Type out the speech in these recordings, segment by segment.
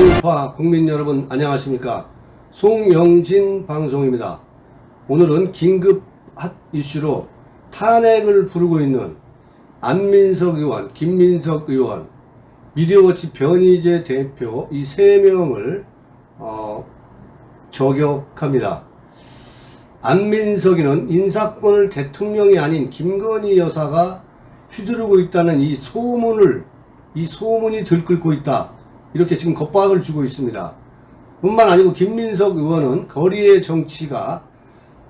자유파 국민 여러분 안녕하십니까 송영진 방송입니다 오늘은 긴급 핫 이슈로 탄핵을 부르고 있는 안민석 의원, 김민석 의원, 미디어워치 변희재 대표 이 세 명을 어, 저격합니다. 안민석이는 인사권을 대통령이 아닌 김건희 여사가 휘두르고 있다는 이 소문을 이 소문이 들끓고 있다. 이렇게 지금 겁박을 주고 있습니다. 뿐만 아니고 김민석 의원은 거리의 정치가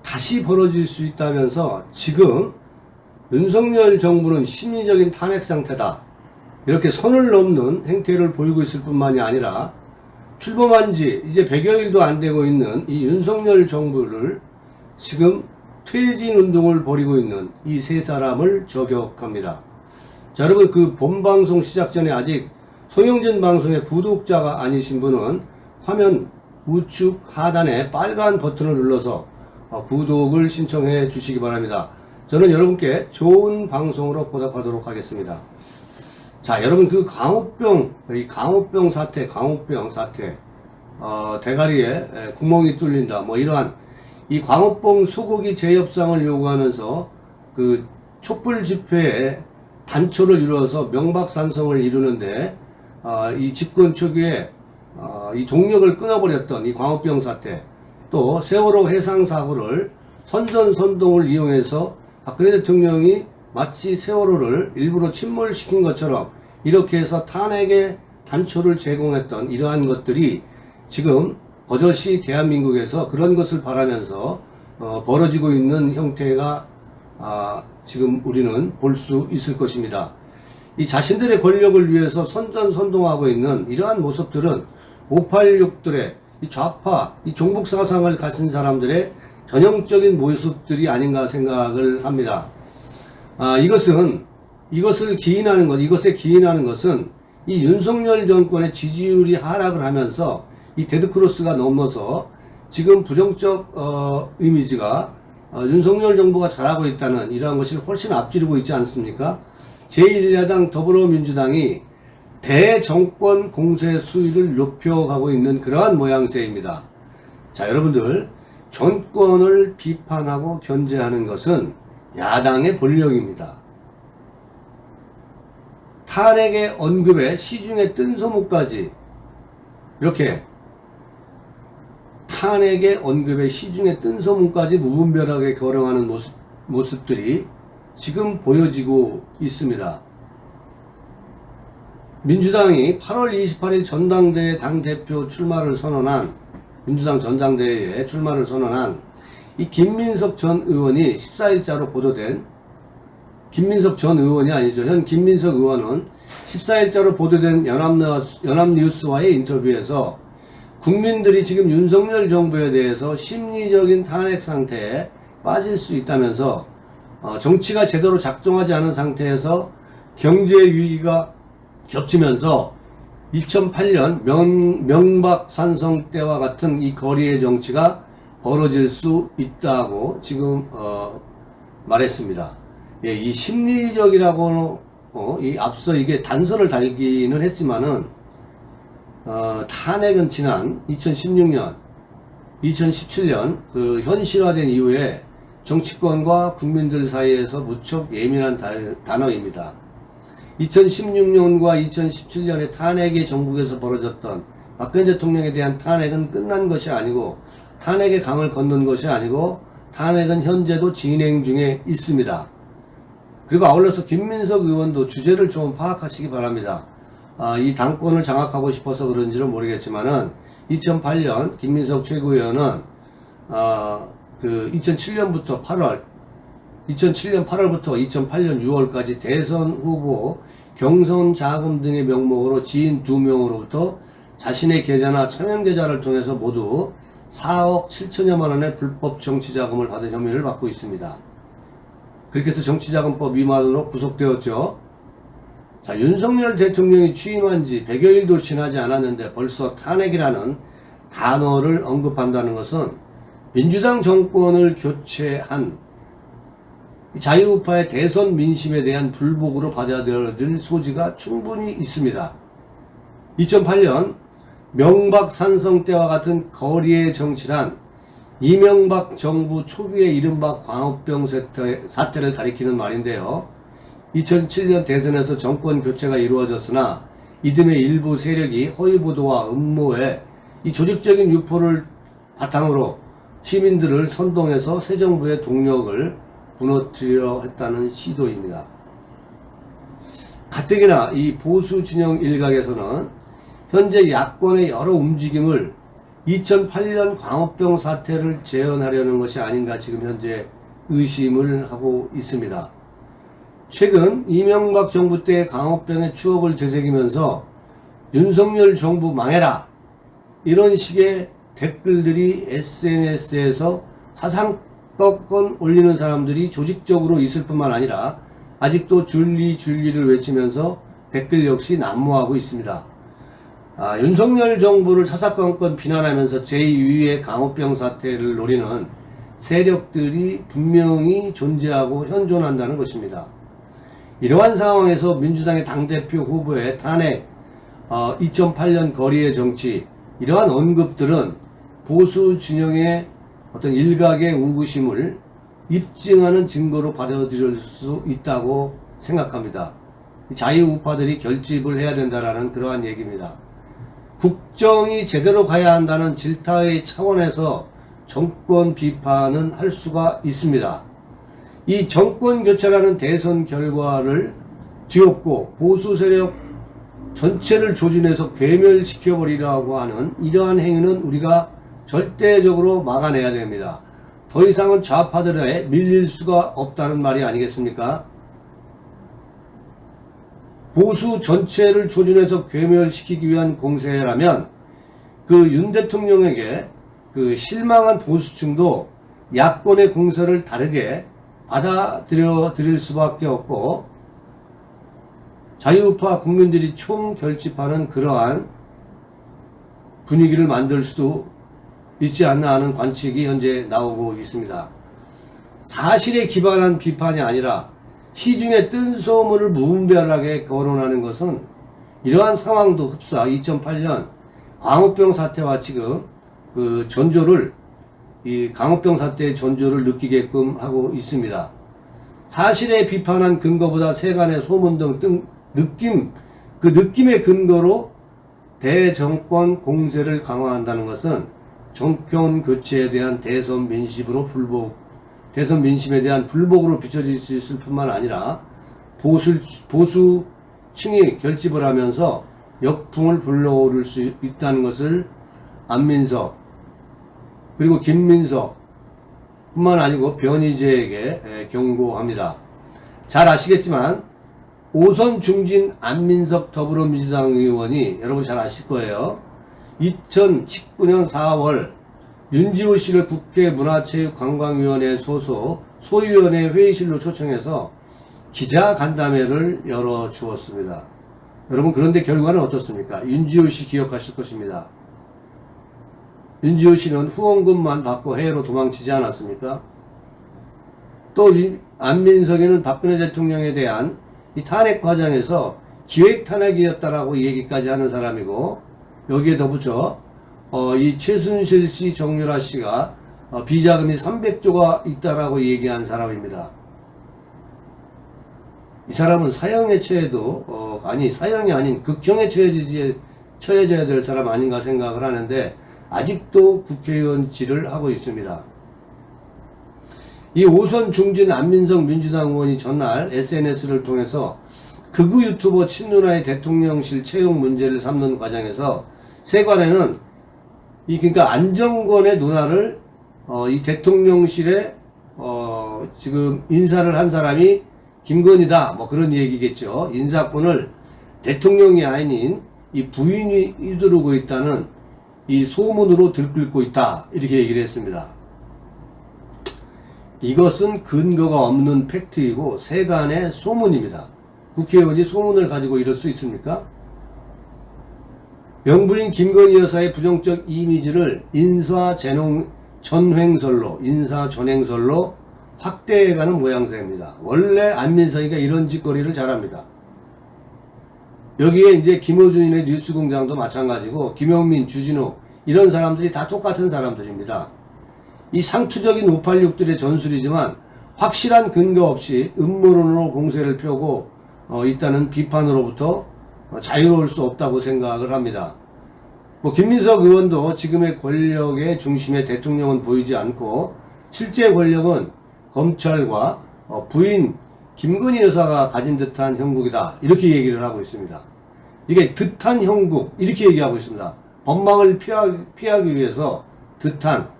다시 벌어질 수 있다면서 지금 윤석열 정부는 심리적인 탄핵 상태다. 이렇게 선을 넘는 행태를 보이고 있을 뿐만이 아니라 출범한 지 이제 100여일도 안 되고 있는 이 윤석열 정부를 지금 퇴진 운동을 벌이고 있는 이 세 사람을 저격합니다. 자, 여러분 그 본방송 시작 전에 아직 송영진 방송의 구독자가 아니신 분은 화면 우측 하단에 빨간 버튼을 눌러서 어, 구독을 신청해 주시기 바랍니다. 저는 여러분께 좋은 방송으로 보답하도록 하겠습니다. 자, 여러분 그 강호병, 이 강호병 사태, 강호병 사태, 어, 대가리에 에, 구멍이 뚫린다, 뭐 이러한 이 광호병 소고기 재협상을 요구하면서 그 촛불 집회에 단초를 이루어서 명박산성을 이루는데 어, 이 집권 초기에 어, 이 동력을 끊어버렸던 이 광우병 사태 또 세월호 해상 사고를 선전선동을 이용해서 박근혜 대통령이 마치 세월호를 일부러 침몰시킨 것처럼 이렇게 해서 탄핵의 단초를 제공했던 이러한 것들이 지금 버젓이 대한민국에서 그런 것을 바라면서 어, 벌어지고 있는 형태가 아, 지금 우리는 볼 수 있을 것입니다. 이 자신들의 권력을 위해서 선전선동하고 있는 이러한 모습들은 586들의 이 좌파, 이 종북 사상을 가진 사람들의 전형적인 모습들이 아닌가 생각을 합니다. 아, 이것은 이것을 기인하는 것, 이것에 기인하는 것은 이 윤석열 정권의 지지율이 하락을 하면서 이 데드크로스가 넘어서 지금 부정적 어, 이미지가 어, 윤석열 정부가 잘하고 있다는 이러한 것이 훨씬 앞지르고 있지 않습니까? 제1야당 더불어민주당이 대정권 공세 수위를 높여가고 있는 그러한 모양새입니다. 자, 여러분들, 정권을 비판하고 견제하는 것은 야당의 본령입니다. 탄핵의 언급에 시중에 뜬 소문까지 이렇게 탄핵의 언급에 시중에 뜬 소문까지 무분별하게 거령하는 모습, 모습들이 지금 보여지고 있습니다. 민주당이 8월 28일 전당대회 당대표 출마를 선언한 민주당 전당대회에 출마를 선언한 이 김민석 전 의원이 14일자로 보도된 김민석 전 의원이 아니죠. 현 김민석 의원은 14일자로 보도된 연합뉴스, 연합뉴스와의 인터뷰에서 국민들이 지금 윤석열 정부에 대해서 심리적인 탄핵 상태에 빠질 수 있다면서 어, 정치가 제대로 작동하지 않은 상태에서 경제 위기가 겹치면서 2008년 명, 명박산성 때와 같은 이 거리의 정치가 벌어질 수 있다고 지금 어, 말했습니다. 예, 이 심리적이라고 어, 이 앞서 이게 단서를 달기는 했지만은 어, 탄핵은 지난 2016년, 2017년 그 현실화된 이후에 정치권과 국민들 사이에서 무척 예민한 다, 단어입니다. 2016년과 2017년에 탄핵이 전국에서 벌어졌던 박근혜 대통령에 대한 탄핵은 끝난 것이 아니고 탄핵의 강을 걷는 것이 아니고 탄핵은 현재도 진행 중에 있습니다. 그리고 아울러서 김민석 의원도 주제를 좀 파악하시기 바랍니다. 아, 이 당권을 장악하고 싶어서 그런지는 모르겠지만은 2008년 김민석 최고위원은 아, 그 2007년부터 8월 2007년 8월부터 2008년 6월까지 대선 후보 경선 자금 등의 명목으로 지인 두 명으로부터 자신의 계좌나 차명 계좌를 통해서 모두 4억 7천여만 원의 불법 정치 자금을 받은 혐의를 받고 있습니다. 그렇게 해서 정치자금법 위반으로 구속되었죠. 자, 윤석열 대통령이 취임한 지 100여일도 지나지 않았는데 벌써 탄핵이라는 단어를 언급한다는 것은 민주당 정권을 교체한 자유우파의 대선 민심에 대한 불복으로 받아들여질 소지가 충분히 있습니다. 2008년 명박산성 때와 같은 거리의 정치란 이명박 정부 초기의 이른바 광우병 사태, 사태를 가리키는 말인데요. 2007년 대선에서 정권 교체가 이루어졌으나 이듬해 일부 세력이 허위보도와 음모에 이 조직적인 유포를 바탕으로 시민들을 선동해서 새 정부의 동력을 무너뜨려 했다는 시도입니다. 가뜩이나 이 보수 진영 일각에서는 현재 야권의 여러 움직임을 2008년 광우병 사태를 재현하려는 것이 아닌가 지금 현재 의심을 하고 있습니다. 최근 이명박 정부 때 광우병의 추억을 되새기면서 윤석열 정부 망해라 이런 식의 댓글들이 SNS에서 사상껏건 올리는 사람들이 조직적으로 있을 뿐만 아니라 아직도 줄리 줄리를 외치면서 댓글 역시 난무하고 있습니다. 아, 윤석열 정부를 사사건건 비난하면서 제2의 강호병 사태를 노리는 세력들이 분명히 존재하고 현존한다는 것입니다. 이러한 상황에서 민주당의 당대표 후보의 탄핵, 어, 2008년 거리의 정치, 이러한 언급들은 보수 진영의 어떤 일각의 우구심을 입증하는 증거로 받아들일 수 있다고 생각합니다. 자유우파들이 결집을 해야 된다라는 그러한 얘기입니다. 국정이 제대로 가야 한다는 질타의 차원에서 정권 비판은 할 수가 있습니다. 이 정권 교체라는 대선 결과를 뒤엎고 보수 세력 전체를 조진해서 괴멸시켜버리려고 하는 이러한 행위는 우리가 절대적으로 막아내야 됩니다. 더 이상은 좌파들에 밀릴 수가 없다는 말이 아니겠습니까? 보수 전체를 조준해서 괴멸시키기 위한 공세라면 그 윤 대통령에게 그 실망한 보수층도 야권의 공세를 다르게 받아들여 드릴 수밖에 없고 자유파 국민들이 총 결집하는 그러한 분위기를 만들 수도 있지 않나 하는 관측이 현재 나오고 있습니다. 사실에 기반한 비판이 아니라 시중에 뜬 소문을 무분별하게 거론하는 것은 이러한 상황도 흡사 2008년 광우병 사태와 지금 그 전조를 이 광우병 사태의 전조를 느끼게끔 하고 있습니다. 사실에 비판한 근거보다 세간의 소문 등, 등 느낌 그 느낌의 근거로 대정권 공세를 강화한다는 것은 정권 교체에 대한 대선 민심으로 불복 대선 민심에 대한 불복으로 비춰질 수 있을 뿐만 아니라 보수, 보수층이 결집을 하면서 역풍을 불러오를 수 있다는 것을 안민석 그리고 김민석 뿐만 아니고 변희재에게 경고합니다. 잘 아시겠지만 오선 중진 안민석 더불어민주당 의원이 여러분 잘 아실 거예요. 2019년 4월 윤지호 씨를 국회 문화체육관광위원회 소속 소위원회 회의실로 초청해서 기자 간담회를 열어 주었습니다. 여러분 그런데 결과는 어떻습니까? 윤지호 씨 기억하실 것입니다. 윤지호 씨는 후원금만 받고 해외로 도망치지 않았습니까? 또 안민석이는 박근혜 대통령에 대한 이 탄핵 과정에서 기획 탄핵이었다라고 얘기까지 하는 사람이고 여기에 덧붙여 어, 이 최순실 씨, 정유라 씨가 어, 비자금이 300조가 있다라고 얘기한 사람입니다. 이 사람은 사형에 처해도 어, 아니 사형이 아닌 극형에 처해지지 처해져야 될 사람 아닌가 생각을 하는데 아직도 국회의원질을 하고 있습니다. 이 오선 중진 안민석 민주당 의원이 전날 SNS를 통해서 극우 유튜버 친누나의 대통령실 채용 문제를 삼는 과정에서 세관에는 이 그러니까 안정권의 누나를 어, 이 대통령실에 어, 지금 인사를 한 사람이 김건희다 뭐 그런 얘기겠죠. 인사권을 대통령이 아닌 이 부인이 이두르고 있다는 이 소문으로 들끓고 있다 이렇게 얘기를 했습니다. 이것은 근거가 없는 팩트이고 세간의 소문입니다. 국회의원이 소문을 가지고 이럴 수 있습니까? 명부인 김건희 여사의 부정적 이미지를 인사 전횡, 전횡설로, 인사 전횡설로 확대해가는 모양새입니다. 원래 안민석이가 이런 짓거리를 잘합니다. 여기에 이제 김호준의 뉴스공장도 마찬가지고 김영민, 주진우 이런 사람들이 다 똑같은 사람들입니다. 이 상투적인 586들의 전술이지만 확실한 근거 없이 음모론으로 공세를 펴고 어, 있다는 비판으로부터 어, 자유로울 수 없다고 생각을 합니다. 뭐 김민석 의원도 지금의 권력의 중심에 대통령은 보이지 않고 실제 권력은 검찰과 어, 부인 김건희 여사가 가진 듯한 형국이다 이렇게 얘기를 하고 있습니다. 이게 듯한 형국 이렇게 얘기하고 있습니다. 법망을 피하, 피하기 위해서 듯한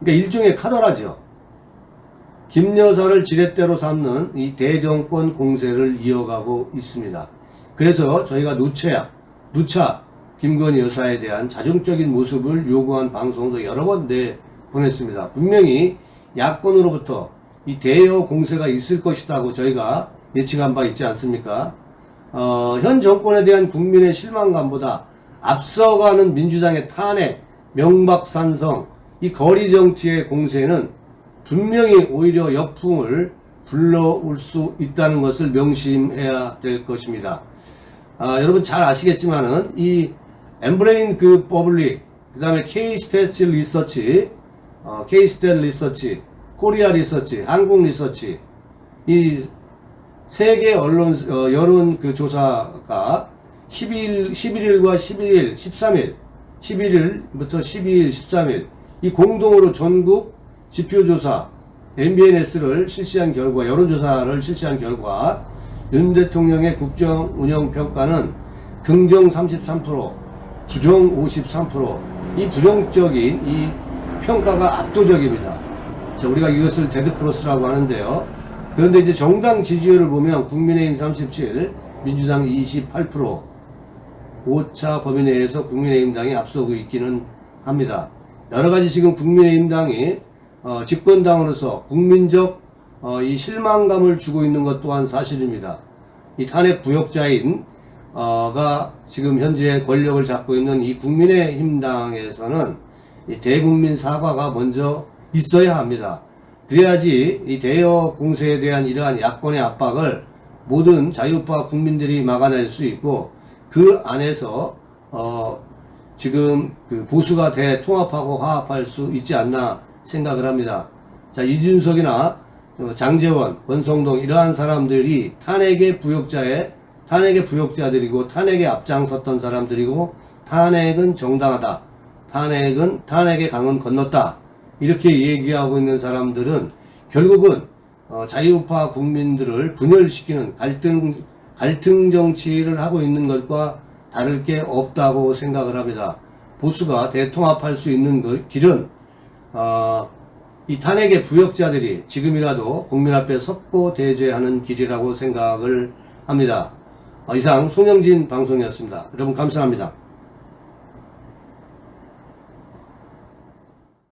그러니까 일종의 카더라죠. 김 여사를 지렛대로 삼는 이 대정권 공세를 이어가고 있습니다. 그래서 저희가 누차야, 누차 김건희 여사에 대한 자중적인 모습을 요구한 방송도 여러 번 내보냈습니다. 분명히 야권으로부터 이 대여 공세가 있을 것이라고 저희가 예측한 바 있지 않습니까? 어, 현 정권에 대한 국민의 실망감보다 앞서가는 민주당의 탄핵, 명박산성, 이 거리 정치의 공세는 분명히 오히려 역풍을 불러올 수 있다는 것을 명심해야 될 것입니다. 아, 여러분 잘 아시겠지만은 이 엠브레인 그 버블릭, 그 다음에 K-스테츠 리서치, 어, K-스테트 리서치, 코리아 리서치, 한국 리서치, 이 세계 언론, 어, 여론 그 조사가 11, 11일과 11일, 13일, 11일부터 12일, 13일, 이 공동으로 전국 지표조사, MBNS를 실시한 결과, 여론조사를 실시한 결과, 윤 대통령의 국정 운영 평가는 긍정 33%, 부정 53%, 이 부정적인 이 평가가 압도적입니다. 자, 우리가 이것을 데드크로스라고 하는데요. 그런데 이제 정당 지지율을 보면 국민의힘 37, 민주당 28%, 5차 범위 내에서 국민의힘당이 앞서고 있기는 합니다. 여러 가지 지금 국민의힘당이 어, 집권당으로서 국민적 어, 이 실망감을 주고 있는 것 또한 사실입니다. 이 탄핵 부역자인 어가 지금 현재 권력을 잡고 있는 이 국민의힘당에서는 이 대국민 사과가 먼저 있어야 합니다. 그래야지 이 대여 공세에 대한 이러한 야권의 압박을 모든 자유파 국민들이 막아낼 수 있고 그 안에서 어 지금 그 보수가 대통합하고 화합할 수 있지 않나 생각을 합니다. 자 이준석이나 어, 장재원, 권성동 이러한 사람들이 탄핵의 부역자의 탄핵의 부역자들이고 탄핵에 앞장섰던 사람들이고 탄핵은 정당하다. 탄핵은 탄핵의 강은 건넜다. 이렇게 얘기하고 있는 사람들은 결국은 어, 자유파 국민들을 분열시키는 갈등 갈등 정치를 하고 있는 것과 다를 게 없다고 생각을 합니다. 보수가 대통합할 수 있는 그 길은 어, 이 탄핵의 부역자들이 지금이라도 국민 앞에 섰고 대제하는 길이라고 생각을 합니다. 어, 이상 송영진 방송이었습니다. 여러분 감사합니다.